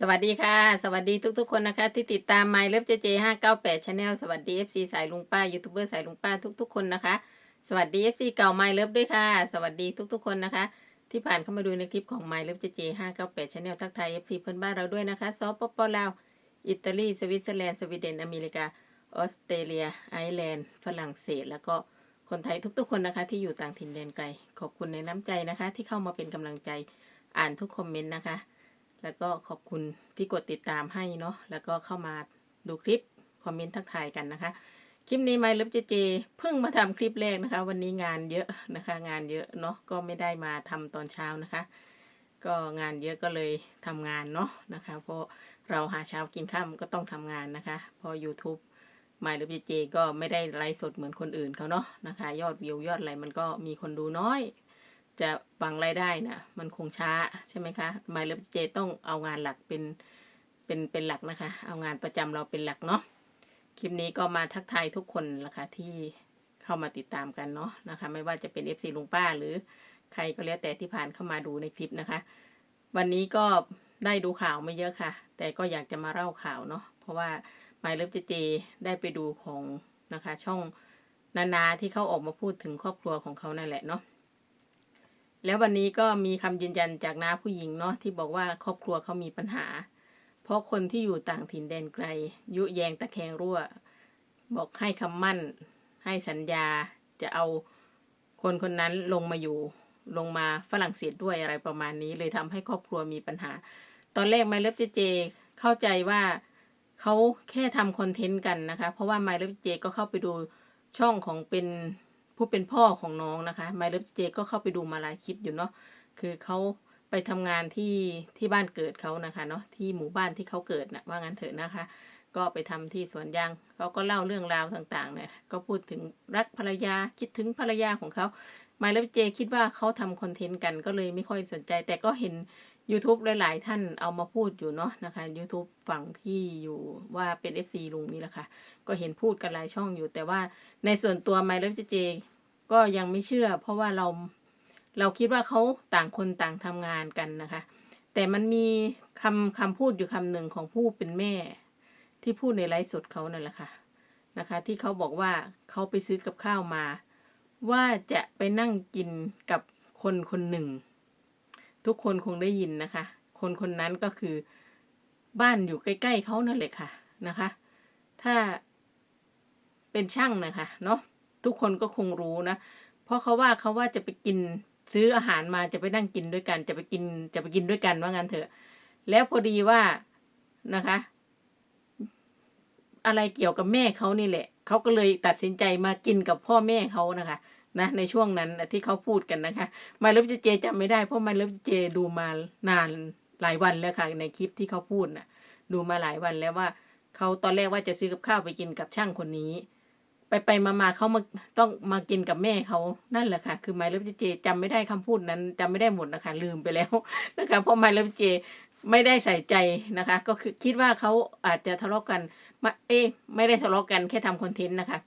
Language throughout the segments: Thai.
สวัสดีค่ะ สวัสดีทุกๆ คนนะคะ ที่ติดตาม My Love JJ 598 Channel สวัสดี FC สายลุงป้ายูทูบเบอร์สายลุงป้าทุกๆ คนนะคะ สวัสดี FC เก่า My Love ด้วยค่ะ สวัสดีทุกๆ คนนะคะ ที่ผ่านเข้ามาดูในคลิปของ My Love JJ 598 Channel ทักทาย FC เพื่อนบ้านเราด้วยนะคะสปปลาวอิตาลีสวิตเซอร์แลนด์สวีเดนอเมริกาออสเตรเลียไอร์แลนด์ฝรั่งเศส แล้วก็คนไทยทุกๆ คนนะคะ ที่อยู่ต่างถิ่นแดนไกล ขอบคุณในน้ำใจนะคะ ที่เข้ามาเป็นกำลังใจอ่านทุกคอมเมนต์นะคะ แล้วก็ขอบคุณที่กดติดตามให้เนาะแล้วก็เข้ามาดูคลิปคอมเมนต์ทักทายกันนะคะ คลิปนี้ไมล์ลิฟเจเจเพิ่งมาทำคลิปแรกนะคะ วันนี้งานเยอะนะคะ งานเยอะเนาะก็ไม่ได้มาทำตอนเช้านะคะ ก็งานเยอะก็เลยทำงานเนาะนะคะ เพราะเราหาเช้ากินข้ามก็ต้องทำงานนะคะ พอ YouTube ไมล์เลิฟเจเจก็ไม่ได้ไลฟ์สดเหมือนคนอื่นเขาเนาะนะคะ ยอดวิวยอดอะไรมันก็มีคนดูน้อย จะบังรายได้นะมันคงช้าใช่ไหมคะไมล์เลเจต้องเอางานหลักเป็นเป็นเป็นหลักนะคะ เอางานประจำเราเป็นหลักเนาะคลิปนี้ก็มาทักทายทุกคนละค่ะที่เข้ามาติดตามกันเนาะนะคะ ไม่ว่าจะเป็น FC ลุงป้าหรือใครก็แล้วแต่ที่ผ่านเข้ามาดูในคลิปนะคะ วันนี้ก็ได้ดูข่าวไม่เยอะค่ะ แต่ก็อยากจะมาเล่าข่าวเนาะเพราะว่าไมล์เลเจได้ไปดูของนะคะช่องนานาที่เขาออกมาพูดถึงครอบครัวของเขานั่นแหละเนาะ แล้ววันนี้ก็มีคำยืนยันจากน้าผู้หญิงเนาะที่บอกว่าครอบครัวเขามีปัญหา เพราะคนที่อยู่ต่างถิ่นแดนไกล ยุแยงตะแคงรั่ว บอกให้คำมั่น ให้สัญญาจะเอาคนคนนั้นลงมาอยู่ลงมาฝรั่งเศสด้วยอะไรประมาณนี้ เลยทำให้ครอบครัวมีปัญหา ตอนแรกไมเลิฟเจเจเข้าใจว่าเขาแค่ทำคอนเทนต์กันนะคะ เพราะว่าไมเลิฟเจก็เข้าไปดูช่องของเป็น ผู้เป็นพ่อของน้องนะคะไมล์เจก็เข้าไปดูมาหลายคลิปอยู่เนาะคือเขาไปทำงานที่ที่บ้านเกิดเขานะคะเนาะที่หมู่บ้านที่เขาเกิดนะว่างั้นเถอะนะคะ ก็ไปทำที่สวนยางเขาก็เล่าเรื่องราวต่างๆเนี่ยก็พูดถึงรักภรรยาคิดถึงภรรยาของเขาไมล์เจคิดว่าเขาทำคอนเทนต์กันก็เลยไม่ค่อยสนใจ แต่ก็เห็น YouTube หลาย ๆ ท่านเอามาพูดอยู่เนาะนะคะ YouTube ฝั่งที่อยู่ว่าเป็น FC ลุงนี่แหละค่ะ ก็เห็นพูดกันหลายช่องอยู่ แต่ว่าในส่วนตัวไมล์เลฟเจ ก็ยังไม่เชื่อ เพราะว่าเราเราคิดว่าเขาต่างคนต่างทำงานกันนะคะ แต่มันมีคำคำพูดอยู่คำหนึ่งของผู้เป็นแม่ ที่พูดในไลฟ์สดเขานั่นแหละค่ะนะคะ ที่เขาบอกว่าเขาไปซื้อกับข้าวมา ว่าจะไปนั่งกินกับคนคนหนึ่ง ทุกคนคงได้ยินนะคะ คนคนนั้นก็คือบ้านอยู่ใกล้ ๆเขานั่นแหละค่ะนะคะ ถ้าเป็นช่างนะคะเนาะ ทุกคนก็คงรู้นะ เพราะเขาว่าเขาว่าจะไปกินซื้ออาหารมาจะไปนั่งกินด้วยกัน จะไปกินจะไปกินด้วยกันว่างั้นเถอะ แล้วพอดีว่านะคะ อะไรเกี่ยวกับแม่เขานี่แหละเขาก็เลยตัดสินใจมากินกับพ่อแม่เขานะคะนะในช่วงนั้นที่เขาพูดกันนะคะมาเลิฟเจจำไม่ได้เพราะมาเลิฟเจดูมานานหลายวันแล้วค่ะ ในคลิปที่เขาพูดน่ะ ดูมาหลายวันแล้วว่าเขาตอนแรกว่าจะซื้อกับข้าวไปกินกับช่างคนนี้ ไปไปมามาเขามาต้องมากินกับแม่เขานั่นแหละค่ะ คือไมล์เลฟเจจำไม่ได้คำพูดนั้นจำไม่ได้หมดนะคะ ลืมไปแล้วนะคะเพราะไมล์เลฟเจไม่ได้ใส่ใจนะคะ ก็คือคิดว่าเขาอาจจะทะเลาะกันมาเอ๊ะไม่ได้ทะเลาะกันแค่ทำคอนเทนต์นะคะ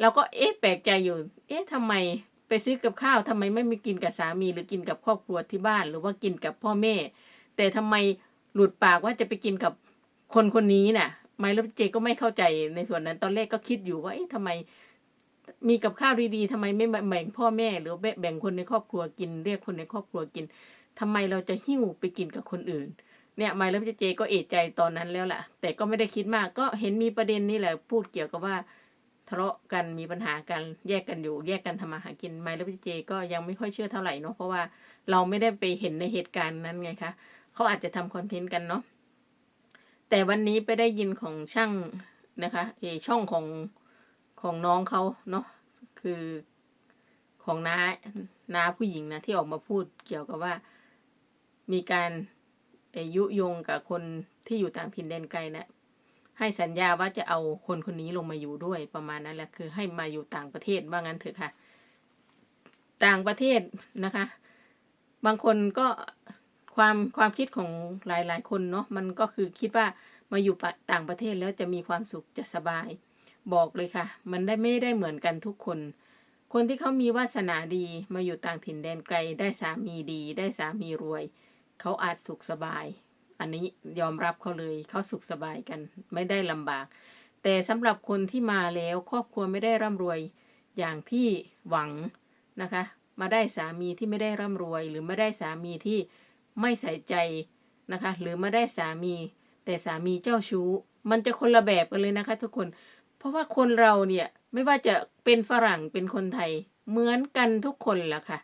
เราก็เอ๊ะแปลกใจอยู่ เอ๊ะทำไมไปซื้อกับข้าวทำไมไม่มีกินกับสามีหรือกินกับครอบครัวที่บ้าน หรือว่ากินกับพ่อแม่ แต่ทำไมหลุดปากว่าจะไปกินกับคนคนนี้น่ะ ไมล์เลฟเจก็ไม่เข้าใจในส่วนนั้นตอนแรกก็คิดอยู่ว่าเอ๊ะทำไมมีกับข้าวดีๆทำไมไม่แบ่งพ่อแม่ หรือแบ่งคนในครอบครัวกิน เรียกคนในครอบครัวกินทำไมเราจะหิ้วไปกินกับคนอื่น เนี่ยไมล์เลฟเจก็เอะใจตอนนั้นแล้วแหละแต่ก็ไม่ได้คิดมากก็เห็นมีประเด็นนี่แหละพูดเกี่ยวกับว่าทะเลาะกันมีปัญหากันแยกกันอยู่ แยกกันทำมาหากินไมล์เลฟเจก็ยังไม่ค่อยเชื่อเท่าไหร่เนาะเพราะว่าเราไม่ได้ไปเห็นในเหตุการณ์นั้นไงคะเขาอาจจะทำคอนเทนต์กันเนาะ แต่วันนี้ไปได้ยินของช่างนะคะเอช่องของของน้องเขาเนาะคือของน้าน้าผู้หญิงนะที่ออกมาพูดเกี่ยวกับว่า มีการอ่อยุยงกับคนที่อยู่ต่างถิ่นแดนไกลนะให้สัญญาว่าจะเอาคนคนนี้ลงมาอยู่ด้วยประมาณนั้นแหละคือให้มาอยู่ต่างประเทศว่างั้นเถอะค่ะ ต่างประเทศนะคะ บางคนก็ ความความคิดของหลายหลายๆ คนเนาะมันก็คือคิดว่ามาอยู่ต่างประเทศแล้วจะมีความสุขจะสบาย บอกเลยค่ะ มันได้ไม่ได้เหมือนกันทุกคน คนที่เขามีวาสนาดีมาอยู่ต่างถิ่นแดนไกล ได้สามีดี ได้สามีรวย เขาอาจสุขสบาย อันนี้ยอมรับเขาเลยเขาสุขสบายกัน ไม่ได้ลำบาก แต่สำหรับคนที่มาแล้วครอบครัวไม่ได้ร่ำรวยอย่างที่หวังนะคะ มาได้สามีที่ไม่ได้ร่ำรวย หรือไม่ได้สามีที่ ไม่ใส่ใจนะคะ หรือมาได้สามี แต่สามีเจ้าชู้ มันจะคนละแบบกันเลยนะคะ ทุกคน เพราะว่าคนเราเนี่ยไม่ว่าจะเป็นฝรั่งเป็นคนไทยเหมือนกันทุกคนแหละค่ะ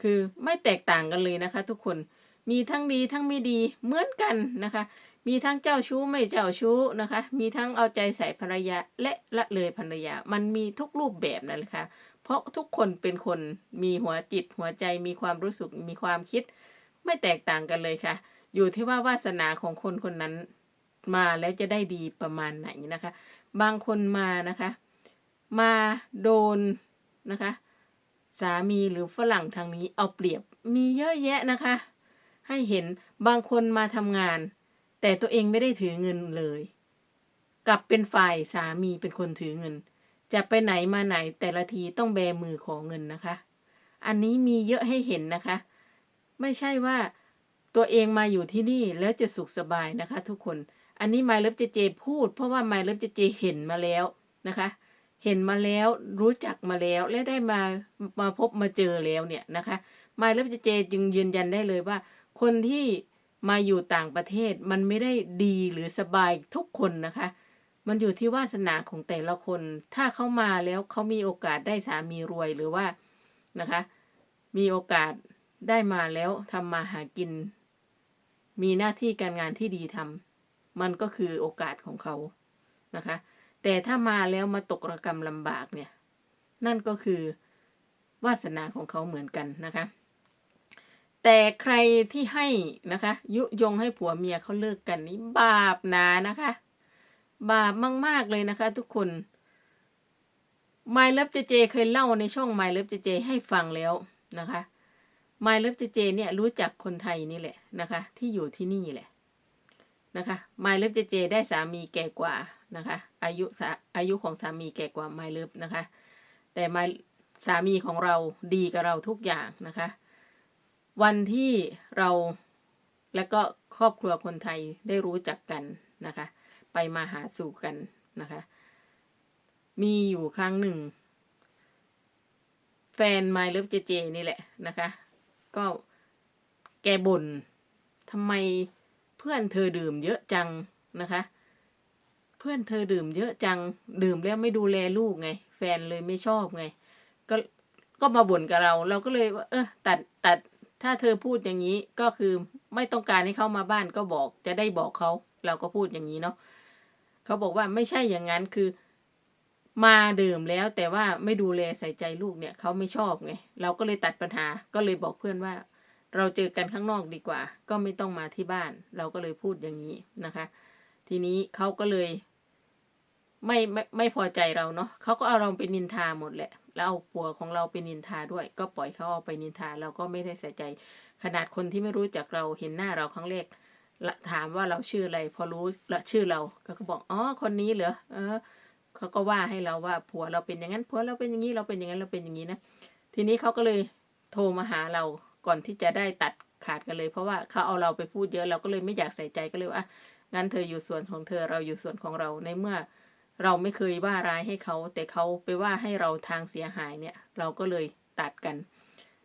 คือไม่แตกต่างกันเลยนะคะ ทุกคนมีทั้งดีทั้งไม่ดีเหมือนกันนะคะ มีทั้งเจ้าชู้ไม่เจ้าชู้นะคะ มีทั้งเอาใจใส่ภรรยาและละเลยภรรยา มันมีทุกรูปแบบนั่นแหละค่ะเพราะทุกคนเป็นคนมีหัวจิตหัวใจมีความรู้สึกมีความคิด ไม่แตกต่างกันเลยค่ะ อยู่ที่ว่าวาสนาของคนคนนั้นมาแล้วจะได้ดีประมาณไหนนะคะ บางคนมานะคะ มาโดนนะคะ สามีหรือฝรั่งทางนี้เอาเปรียบมีเยอะแยะนะคะ ให้เห็นบางคนมาทำงาน แต่ตัวเองไม่ได้ถือเงินเลย กลับเป็นฝ่ายสามีเป็นคนถือเงิน จะไปไหนมาไหนแต่ละทีต้องแบมือขอเงินนะคะ อันนี้มีเยอะให้เห็นนะคะ ไม่ใช่ว่าตัวเองมาอยู่ที่นี่แล้วจะสุขสบายนะคะ ทุกคน อันนี้ไมล์เลิฟเจเจพูด เพราะว่าไมล์เลิฟเจเจเห็นมาแล้วนะคะ เห็นมาแล้วรู้จักมาแล้วและได้มามาพบมาเจอแล้วเนี่ยนะคะไมล์เลิฟเจเจจึงยืนยันได้เลยว่า คนที่มาอยู่ต่างประเทศมันไม่ได้ดีหรือสบายทุกคนนะคะ มันอยู่ที่วาสนาของแต่ละคน ถ้าเขามาแล้วเขามีโอกาสได้สามีรวยหรือว่านะคะ มีโอกาส ได้มาแล้วทำมาหากิน มีหน้าที่การงานที่ดีทำมันก็คือโอกาสของเขานะคะ แต่ถ้ามาแล้วมาตกระกรรมลำบากเนี่ย นั่นก็คือวาสนาของเขาเหมือนกันนะคะ แต่ใครที่ให้นะคะ ยุยงให้ผัวเมียเขาเลิกกันนี้บาปหนานะคะ บาปมาก ๆ เลยนะคะ ทุกคน My Love JJ เคยเล่าในช่อง My Love JJ ให้ฟังแล้วนะคะ My Love JJ เจเนี่ยรู้จักคนไทยนี่แหละนะคะ ที่อยู่ที่นี่แหละนะคะ My Love JJ ได้สามีแก่กว่านะคะ อายุสาอายุของสามีแก่กว่า My Love นะคะ แต่ My สามีของเราดีกับเราทุกอย่างนะคะ วันที่เราและก็ครอบครัวคนไทยได้รู้จักกันนะคะ ไปมาหาสู่กันนะคะ มีอยู่ครั้งหนึ่ง แฟน My Love JJ นี่แหละนะคะ ก็แกบ่นทำไมเพื่อนเธอดื่มเยอะจังนะคะ เพื่อนเธอดื่มเยอะจัง ดื่มแล้วไม่ดูแลลูกไง แฟนเลยไม่ชอบไง ก็ก็มาบ่นกับเรา เราก็เลยว่า เออตัดตัดถ้าเธอพูดอย่างนี้ก็คือไม่ต้องการให้เขามาบ้านก็บอก จะได้บอกเขาเราก็พูดอย่างนี้เนาะเขาบอกว่าไม่ใช่อย่างนั้นคือ มาดื่มแล้วแต่ว่าไม่ดูแลใส่ใจลูกเนี่ยเขาไม่ชอบไงเราก็เลยตัดปัญหาก็เลยบอกเพื่อนว่า เราเจอกันข้างนอกดีกว่า ก็ไม่ต้องมาที่บ้าน เราก็เลยพูดอย่างนี้นะคะ ทีนี้เขาก็เลย ไม่ไม่ไม่พอใจเราเนาะเขาก็เอาเราไปนินทาหมดแหละ แล้วเอาผัวของเราไปนินทาด้วย ก็ปล่อยเขาเอาไปนินทาเราก็ไม่ได้ใส่ใจ ขนาดคนที่ไม่รู้จักเราเห็นหน้าเราครั้งแรกลถามว่าเราชื่ออะไร พอรู้ละชื่อเราก็ก็บอกอ๋อคนนี้เหรอเออ เขาก็ว่าให้เราว่าผัวเราเป็นอย่างนั้นผัวเราเป็นอย่างนี้เราเป็นอย่างนั้นเราเป็นอย่างนี้นะทีนี้เขาก็เลยโทรมาหาเราก่อนที่จะได้ตัดขาดกันเลย เพราะว่าเขาเอาเราไปพูดเยอะเราก็เลยไม่อยากใส่ใจก็เลยว่างั้นเธออยู่ส่วนของเธอเราอยู่ส่วนของเราในเมื่อ เราไม่เคยว่าร้ายให้เขา แต่เขาไปว่าให้เราทางเสียหายเนี่ย เราก็เลยตัดกัน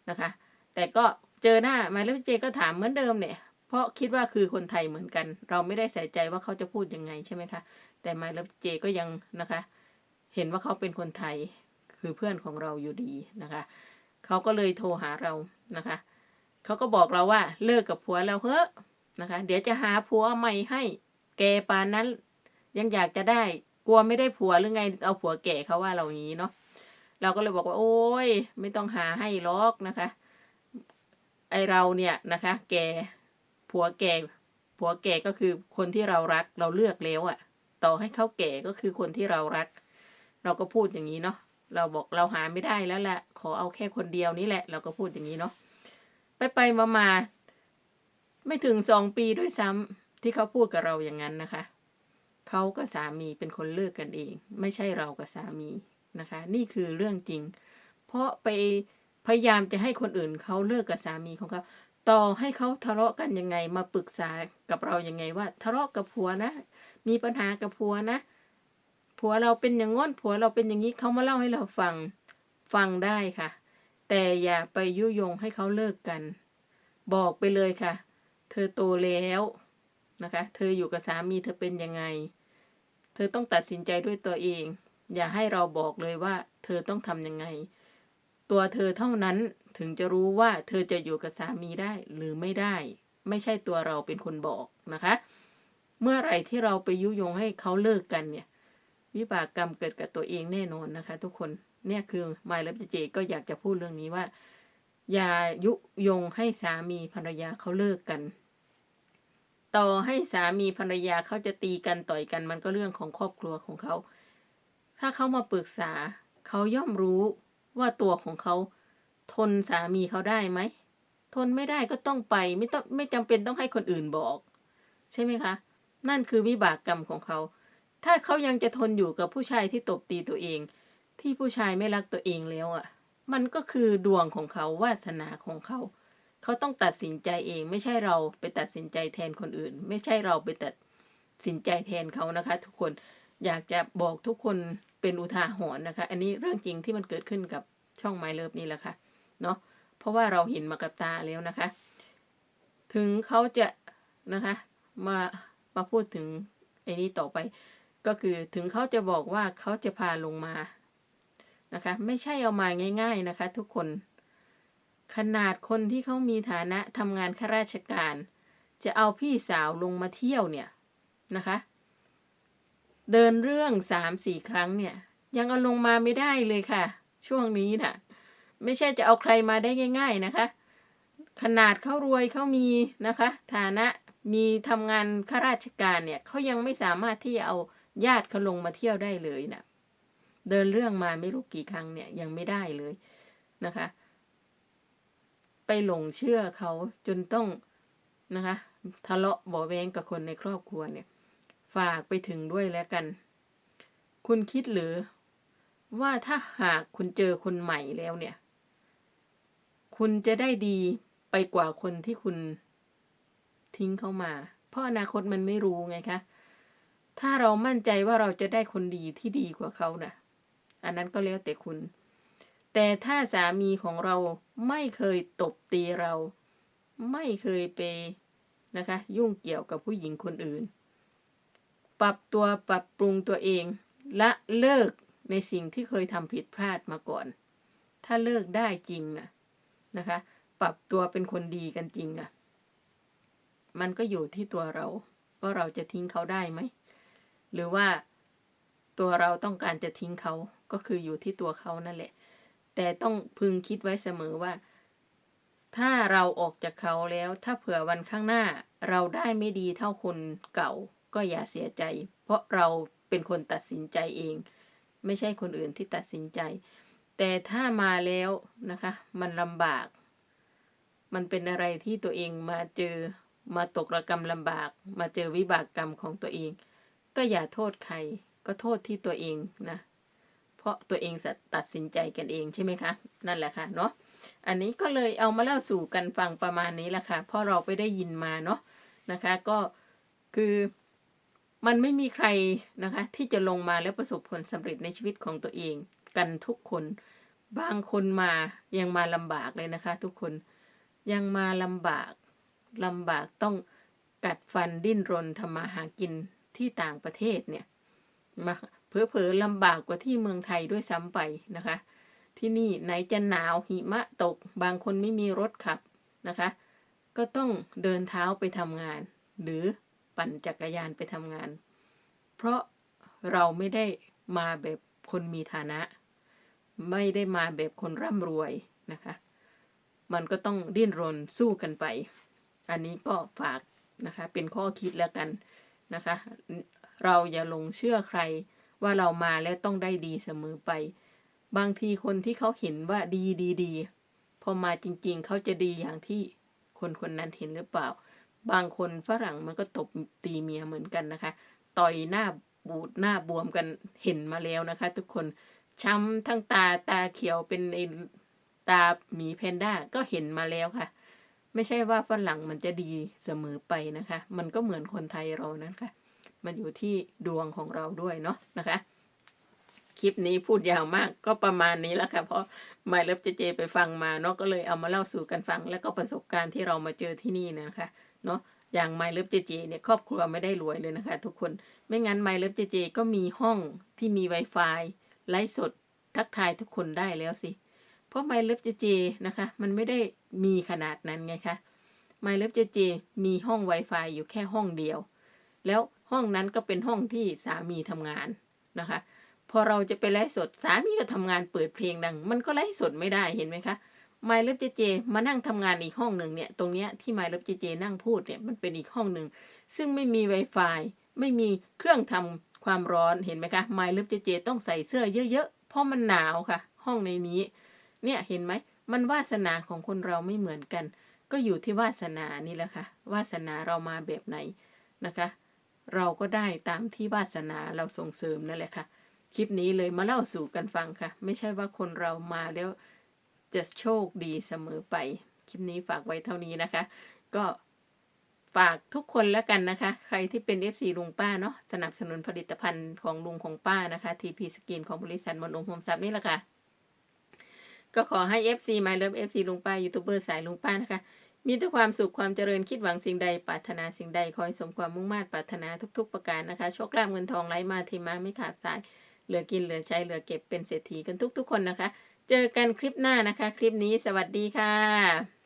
นะคะ แต่ก็เจอหน้ามาแล้วเจก็ถามเหมือนเดิมเนี่ยเพราะคิดว่าคือคนไทยเหมือนกัน เราไม่ได้ใส่ใจว่าเขาจะพูดยังไงใช่ไหมคะ แต่ไมาแล้วเจก็ยังนะคะ เห็นว่าเขาเป็นคนไทยคือเพื่อนของเราอยู่ดีนะคะ เขาก็เลยโทรหาเรานะคะ เขาก็บอกเราว่าเลิกกับผัวเราเฮ้อะนะคะ เดี๋ยวจะหาผัวใหม่ให้ แกปานนั้น ยังอยากจะได้กลัวไม่ได้ผัวหรือไงเอาผัวแก่เขาว่าเราอย่างนี้เนาะ เราก็เลยบอกว่า โอ้ยไม่ต้องหาให้ล็อกนะคะ ไอเราเนี่ยนะคะ แกผัวแก่ผัวแก่ก็คือคนที่เรารักเราเลือกแล้วอะ ต่อให้เขาแก่ก็คือคนที่เรารัก เราก็พูดอย่างนี้เนาะเราบอกเราหาไม่ได้แล้วแหละขอเอาแค่คนเดียวนี่แหละ เราก็พูดอย่างนี้เนาะไปไปมามาไม่ถึงสองปีด้วยซ้ำที่เขาพูดกับเราอย่างนั้นนะคะเขากับสามีเป็นคนเลิกกันเอง ไม่ใช่เรากับสามีนะคะ นี่คือเรื่องจริง เพราะไปพยายามจะให้คนอื่นเขาเลิกกับสามีของเขาต่อให้เขาทะเลาะกันยังไงมาปรึกษากับเรายังไงว่า ทะเลาะกับผัวนะ มีปัญหากับผัวนะผัวเราเป็นอย่างง้นผัวเราเป็นอย่างนี้เขามาเล่าให้เราฟังฟังได้ค่ะ แต่อย่าไปยุยงให้เขาเลิกกัน บอกไปเลยค่ะ เธอโตแล้วนะคะ เธออยู่กับสามีเธอเป็นยังไง เธอต้องตัดสินใจด้วยตัวเอง อย่าให้เราบอกเลยว่า เธอต้องทำยังไง ตัวเธอเท่านั้นถึงจะรู้ว่าเธอจะอยู่กับสามีได้หรือไม่ได้ ไม่ใช่ตัวเราเป็นคนบอกนะคะ เมื่อไหร่ที่เราไปยุยงให้เขาเลิกกันเนี่ย วิบากกรรมเกิดกับตัวเองแน่นอนนะคะ ทุกคนเนี่ยคือมายและเจก็อยากจะพูดเรื่องนี้ว่า อย่ายุยงให้สามีภรรยาเขาเลิกกัน ต่อให้สามีภรรยาเขาจะตีกันต่อยกันมันก็เรื่องของครอบครัวของเขา ถ้าเขามาปรึกษาเขาย่อมรู้ว่าตัวของเขาทนสามีเขาได้ไหมทนไม่ได้ก็ต้องไป ไม่ต้องไม่จำเป็นต้องให้คนอื่นบอก ใช่ไหมคะ นั่นคือวิบากกรรมของเขา ถ้าเขายังจะทนอยู่กับผู้ชายที่ตบตีตัวเอง ที่ผู้ชายไม่รักตัวเองแล้วอะ มันก็คือดวงของเขาวาสนาของเขา เขาต้องตัดสินใจเองไม่ใช่เราไปตัดสินใจแทนคนอื่น ไม่ใช่เราไปตัดสินใจแทนเขานะคะ ทุกคนอยากจะบอกทุกคนเป็นอุทาหรณ์นะคะ อันนี้เรื่องจริงที่มันเกิดขึ้นกับช่องไมเลิฟนี่แหละค่ะเนาะเพราะว่าเราเห็นมากับตาแล้วนะคะ ถึงเขาจะนะคะ มา มาพูดถึงไอ้นี้ต่อไป ก็คือถึงเขาจะบอกว่าเขาจะพาลงมานะคะ ไม่ใช่เอามาง่าย ๆนะคะ ทุกคน ขนาดคนที่เขามีฐานะทำงานข้าราชการ จะเอาพี่สาวลงมาเที่ยวเนี่ยนะคะ เดินเรื่องสามสี่ครั้งเนี่ย ยังเอาลงมาไม่ได้เลยค่ะ ช่วงนี้น่ะ ไม่ใช่จะเอาใครมาได้ง่าย ๆนะคะ ขนาดเขารวยเขามีนะคะ ฐานะ มีทำงานข้าราชการเนี่ยเขายังไม่สามารถที่จะเอาญาติเขาลงมาเที่ยวได้เลยนะเดินเรื่องมาไม่รู้กี่ครั้งเนี่ยยังไม่ได้เลยนะคะ ไปหลงเชื่อเขาจนต้องนะคะ ทะเลาะเบาะแวงกับคนในครอบครัวเนี่ย ฝากไปถึงด้วยแล้วกัน คุณคิดหรือ ว่าถ้าหากคุณเจอคนใหม่แล้วเนี่ย คุณจะได้ดีไปกว่าคนที่คุณ ทิ้งเขามา เพราะอนาคตมันไม่รู้ไงคะ ถ้าเรามั่นใจว่าเราจะได้คนดีที่ดีกว่าเขานะ่ะ อันนั้นก็แล้วแต่คุณ แต่ถ้าสามีของเราไม่เคยตบตีเรา ไม่เคยไปนะคะ ยุ่งเกี่ยวกับผู้หญิงคนอื่น ปรับตัวปรับปรุงตัวเอง และเลิกในสิ่งที่เคยทำผิดพลาดมาก่อน ถ้าเลิกได้จริงนะนะคะ ปรับตัวเป็นคนดีกันจริงอะ มันก็อยู่ที่ตัวเรา ว่าเราจะทิ้งเขาได้ไหม หรือว่าตัวเราต้องการจะทิ้งเขาก็คืออยู่ที่ตัวเขานั่นแหละ แต่ต้องพึงคิดไว้เสมอว่า ถ้าเราออกจากเขาแล้ว ถ้าเผื่อวันข้างหน้า เราได้ไม่ดีเท่าคนเก่า ก็อย่าเสียใจ เพราะเราเป็นคนตัดสินใจเอง ไม่ใช่คนอื่นที่ตัดสินใจ แต่ถ้ามาแล้วนะคะ มันลำบาก มันเป็นอะไรที่ตัวเองมาเจอ มาตกระกรรมลำบาก มาเจอวิบากกรรมของตัวเอง ก็อย่าโทษใคร ก็โทษที่ตัวเองนะ เพราะตัวเองตัดสินใจกันเองใช่ไหมคะ นั่นแหละค่ะเนาะ อันนี้ก็เลยเอามาเล่าสู่กันฟังประมาณนี้แหละค่ะ เพราะเราไปได้ยินมาเนาะนะคะ ก็คือมันไม่มีใครนะคะ ที่จะลงมาแล้วประสบผลสำเร็จในชีวิตของตัวเอง กันทุกคน บางคนมายังมาลำบากเลยนะคะ ทุกคนยังมาลำบาก ลำบากต้องกัดฟันดิ้นรนทำมาหากินที่ต่างประเทศเนี่ยมาเพอเพอลำบากกว่าที่เมืองไทยด้วยซ้ำไปนะคะ ที่นี่ไหนจะหนาวหิมะตก บางคนไม่มีรถขับนะคะ ก็ต้องเดินเท้าไปทำงาน หรือปั่นจักรยานไปทำงาน เพราะเราไม่ได้มาแบบคนมีฐานะ ไม่ได้มาแบบคนร่ำรวยนะคะ มันก็ต้องดิ้นรนสู้กันไป อันนี้ก็ฝากนะคะเป็นข้อคิดแล้วกันนะคะ เราอย่าลงเชื่อใครว่าเรามาแล้วต้องได้ดีเสมอไป บางทีคนที่เขาเห็นว่าดีดีดีพอมาจริงๆ เขาจะดีอย่างที่คนคนนั้นเห็นหรือเปล่า บางคนฝรั่งมันก็ตบตีเมียเหมือนกันนะคะ ต่อยหน้าบูดหน้าบวมกันเห็นมาแล้วนะคะ ทุกคนช้ำทั้งตาตาเขียวเป็นตาหมีแพนด้าก็เห็นมาแล้วค่ะ ไม่ใช่ว่าฝรั่งมันจะดีเสมอไปนะคะ มันก็เหมือนคนไทยเรานะคะมันอยู่ที่ดวงของเราด้วยเนาะนะคะ คลิปนี้พูดยาวมากก็ประมาณนี้แล้วค่ะ เพราะไม่เลิฟเจเจไปฟังมาเนาะก็เลยเอามาเล่าสู่กันฟัง แล้วก็ประสบการณ์ที่เรามาเจอที่นี่นะคะ เนาะอย่างไมล์เลิฟเจเจเนี่ยครอบครัวไม่ได้รวยเลยนะคะ ทุกคนไม่งั้นไมล์เลิฟเจเจก็มีห้องที่มี Wi-Fi ไลฟ์สดทักทายทุกคนได้แล้วสิ เพราะไมล์เลิฟเจเจนะคะ มันไม่ได้ มีขนาดนั้นไงคะไมเลิฟเจเจมีห้อง Wi-Fi อยู่แค่ห้องเดียว แล้วห้องนั้นก็เป็นห้องที่สามีทำงานนะคะ พอเราจะไปไลฟ์สดสามีก็ทำงานเปิดเพลงดัง มันก็ไลฟ์สดไม่ได้เห็นไหมคะไมล์เลิฟเจเจมานั่งทำงานอีกห้องหนึ่งเนี่ยตรงเนี้ยที่ไมล์เลิฟเจเจนั่งพูดเนี่ยมันเป็นอีกห้องหนึ่งซึ่งไม่มี Wi-Fi ไม่มีเครื่องทำความร้อนเห็นไหมคะไมล์เลิฟเจเจต้องใส่เสื้อเยอะๆเพราะมันหนาวค่ะ ห้องในนี้ เนี่ยเห็นไหม มันวาสนาของคนเราไม่เหมือนกัน ก็อยู่ที่วาสนานี่แหละค่ะ วาสนาเรามาแบบไหนนะคะ เราก็ได้ตามที่วาสนาเราส่งเสริมนั่นแหละค่ะ คลิปนี้เลยมาเล่าสู่กันฟังค่ะ ไม่ใช่ว่าคนเรามาแล้วจะโชคดีเสมอไป คลิปนี้ฝากไว้เท่านี้นะคะ ก็ฝากทุกคนแล้วกันนะคะ ใครที่เป็น FC ลุงป้าเนาะสนับสนุนผลิตภัณฑ์ของลุงของป้านะคะ TP Skin ของบริษัทมนองโฮมซับนี่แหละค่ะ ก็ขอให้ FC มาเริ่ม FC ลุงป้ายูทูบเบอร์สายลุงป้านะคะ มีแต่ความสุขความเจริญคิดหวังสิ่งใดปรารถนาสิ่งใดคอยสมความมุ่งมา่ปรารถนาทุก ๆ ประการนะคะโชคลาภเงินทองไหลมาเทีมาไม่ขาดสาย เหลือกินเหลือใช้เหลือเก็บเป็นเศรษฐีกันทุก ๆ คนนะคะ เจอกันคลิปหน้านะคะ คลิปนี้สวัสดีค่ะ